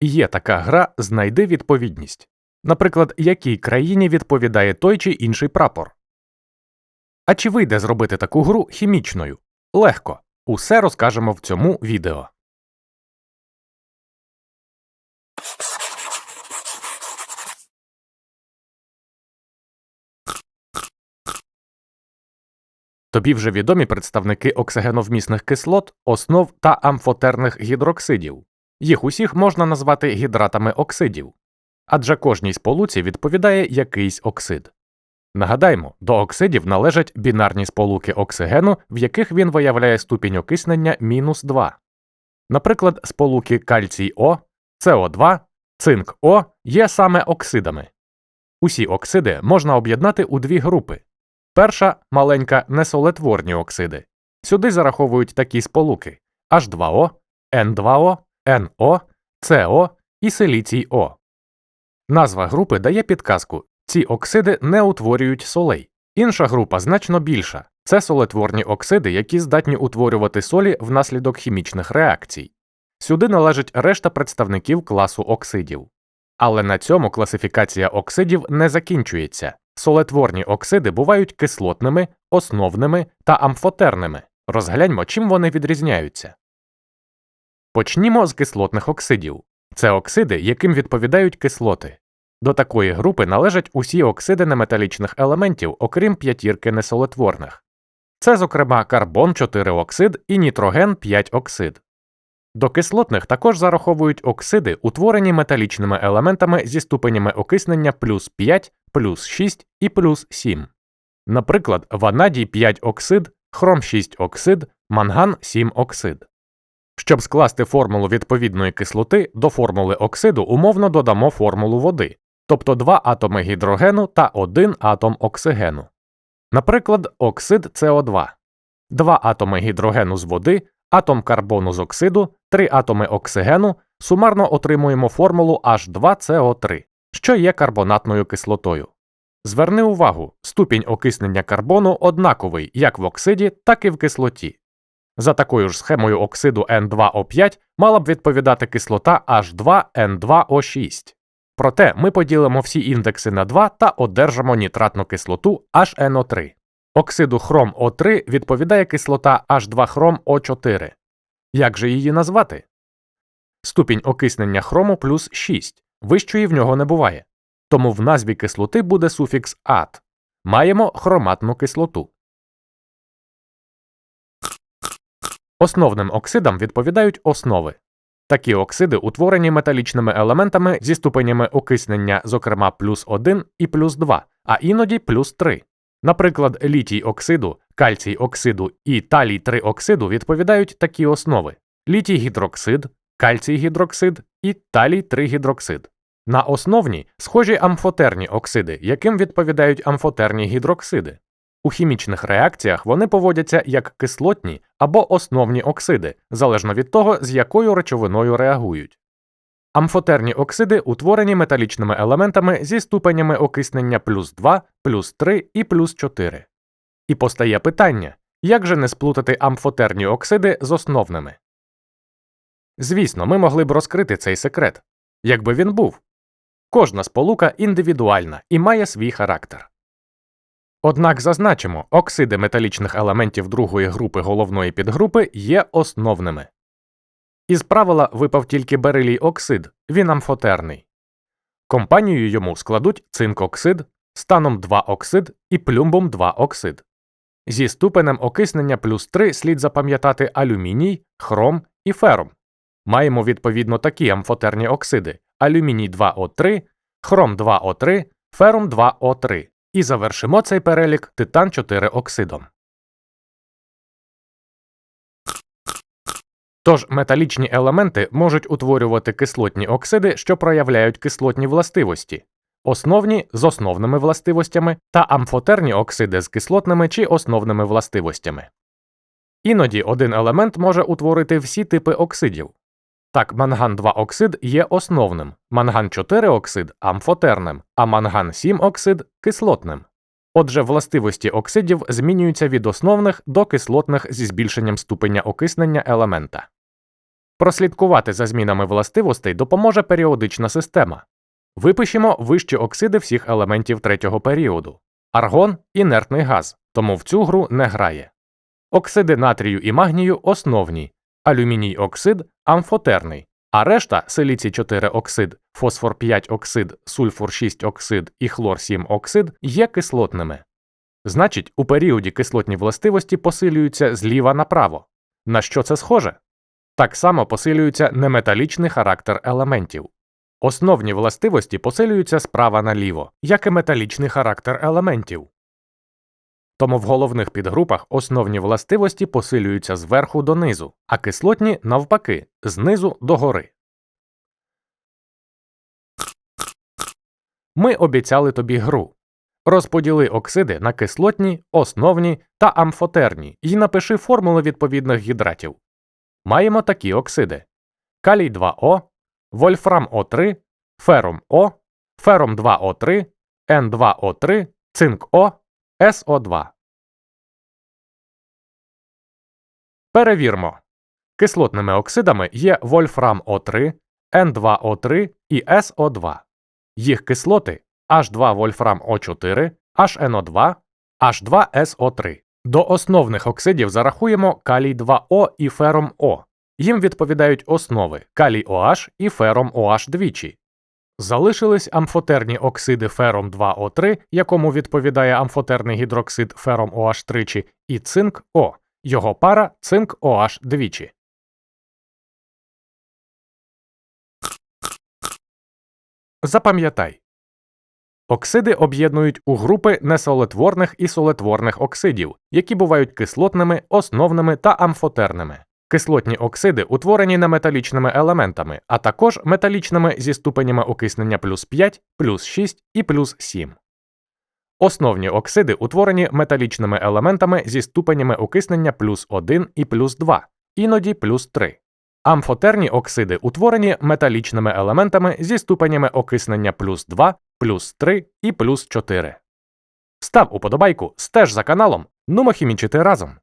Є така гра Знайди відповідність. Наприклад, якій країні відповідає той чи інший прапор. А чи вийде зробити таку гру хімічною? Легко. Усе розкажемо в цьому відео. Тобі вже відомі представники оксигеновмісних кислот, основ та амфотерних гідроксидів. Їх усіх можна назвати гідратами оксидів, адже кожній сполуці відповідає якийсь оксид. Нагадаймо, до оксидів належать бінарні сполуки оксигену, в яких він виявляє ступінь окиснення мінус 2. Наприклад, сполуки кальцій О, СО2, цинк О є саме оксидами. Усі оксиди можна об'єднати у дві групи. Перша маленька несолетворні оксиди. Сюди зараховують такі сполуки H2O, N2O, NO, CO і силіцій О. Назва групи дає підказку ці оксиди не утворюють солей. Інша група значно більша це солетворні оксиди, які здатні утворювати солі внаслідок хімічних реакцій. Сюди належить решта представників класу оксидів. Але на цьому класифікація оксидів не закінчується. Солетворні оксиди бувають кислотними, основними та амфотерними. Розгляньмо, чим вони відрізняються. Почнімо з кислотних оксидів. Це оксиди, яким відповідають кислоти. До такої групи належать усі оксиди неметалічних елементів, окрім п'ятірки несолетворних. Це, зокрема, карбон 4 оксид і нітроген 5 оксид. До кислотних також зараховують оксиди, утворені металічними елементами зі ступенями окиснення плюс 5, плюс 6 і плюс 7. Наприклад, ванадій 5 оксид, хром 6 оксид, манган 7 оксид. Щоб скласти формулу відповідної кислоти, до формули оксиду умовно додамо формулу води, тобто два атоми гідрогену та один атом оксигену. Наприклад, оксид СО2, два атоми гідрогену з води, атом карбону з оксиду, три атоми оксигену, сумарно отримуємо формулу H2CO3, що є карбонатною кислотою. Зверни увагу, ступінь окиснення карбону однаковий як в оксиді, так і в кислоті. За такою ж схемою оксиду N2O5 мала б відповідати кислота H2N2O6. Проте ми поділимо всі індекси на 2 та одержимо нітратну кислоту HNO3. Оксиду хром О3 відповідає кислота H2 хром О4. Як же її назвати? Ступінь окиснення хрому плюс 6. Вищої в нього не буває. Тому в назві кислоти буде суфікс ат. Маємо хроматну кислоту. Основним оксидам відповідають основи. Такі оксиди утворені металічними елементами зі ступенями окиснення, зокрема плюс 1 і плюс 2, а іноді плюс 3. Наприклад, літій оксиду, кальцій оксиду і талій 3 оксиду відповідають такі основи: літій гідроксид, кальцій гідроксид і талій 3 гідроксид. На основні схожі амфотерні оксиди, яким відповідають амфотерні гідроксиди. У хімічних реакціях вони поводяться як кислотні або основні оксиди, залежно від того, з якою речовиною реагують. Амфотерні оксиди утворені металічними елементами зі ступенями окиснення плюс 2, плюс 3 і плюс 4. І постає питання як же не сплутати амфотерні оксиди з основними? Звісно, ми могли б розкрити цей секрет, якби він був. Кожна сполука індивідуальна і має свій характер. Однак зазначимо, оксиди металічних елементів другої групи головної підгрупи є основними. Із правила випав тільки берилій оксид, він амфотерний. Компанію йому складуть цинкоксид, станом 2 оксид і плюмбом 2 оксид. Зі ступенем окиснення плюс 3 слід запам'ятати алюміній, хром і фером. Маємо відповідно такі амфотерні оксиди алюміній 2О3, хром 2О3, ферум 2О3. І завершимо цей перелік титан 4 оксидом. Тож металічні елементи можуть утворювати кислотні оксиди, що проявляють кислотні властивості, основні з основними властивостями та амфотерні оксиди з кислотними чи основними властивостями. Іноді один елемент може утворити всі типи оксидів. Так, манган 2 оксид є основним, манган 4 оксид амфотерним, а манган 7 оксид кислотним. Отже, властивості оксидів змінюються від основних до кислотних зі збільшенням ступеня окиснення елемента. Прослідкувати за змінами властивостей допоможе періодична система. Випишемо вищі оксиди всіх елементів третього періоду. Аргон інертний газ, тому в цю гру не грає. Оксиди натрію і магнію основні, алюміній оксид амфотерний, а решта силіцій 4 оксид, фосфор 5 оксид, сульфур 6 оксид і хлор 7 оксид є кислотними. Значить, у періоді кислотні властивості посилюються зліва направо. На що це схоже? Так само посилюється неметалічний характер елементів. Основні властивості посилюються справа наліво, як і металічний характер елементів. Тому в головних підгрупах основні властивості посилюються зверху донизу, а кислотні навпаки, знизу до гори. Ми обіцяли тобі гру. Розподіли оксиди на кислотні, основні та амфотерні і напиши формули відповідних гідратів. Маємо такі оксиди: калій 2О, вольфрам О3, ферум О, ферум 2О3, Н2О3, цинк О, СО2. Перевірмо. Кислотними оксидами є вольфрам О3, Н2О3 і СО2. Їх кислоти H2 вольфрам О4, HNO2, H2SO3. До основних оксидів зарахуємо калій 2О і фером О. Їм відповідають основи калій OH і фером OH двічі. Залишились амфотерні оксиди фером 2О3, якому відповідає амфотерний гідроксид фером OH тричі, і цинк О, його пара цинк OH двічі. Запам'ятай. Оксиди об'єднують у групи несолетворних і солетворних оксидів, які бувають кислотними, основними та амфотерними. Кислотні оксиди утворені неметалічними елементами, а також металічними зі ступенями окиснення плюс 5, плюс 6 і плюс 7. Основні оксиди утворені металічними елементами зі ступенями окиснення плюс 1 і плюс 2, іноді плюс 3. Амфотерні оксиди утворені металічними елементами зі ступенями окиснення плюс 2, плюс 3 і плюс 4. Став уподобайку, стеж за каналом, нумо хімічити разом.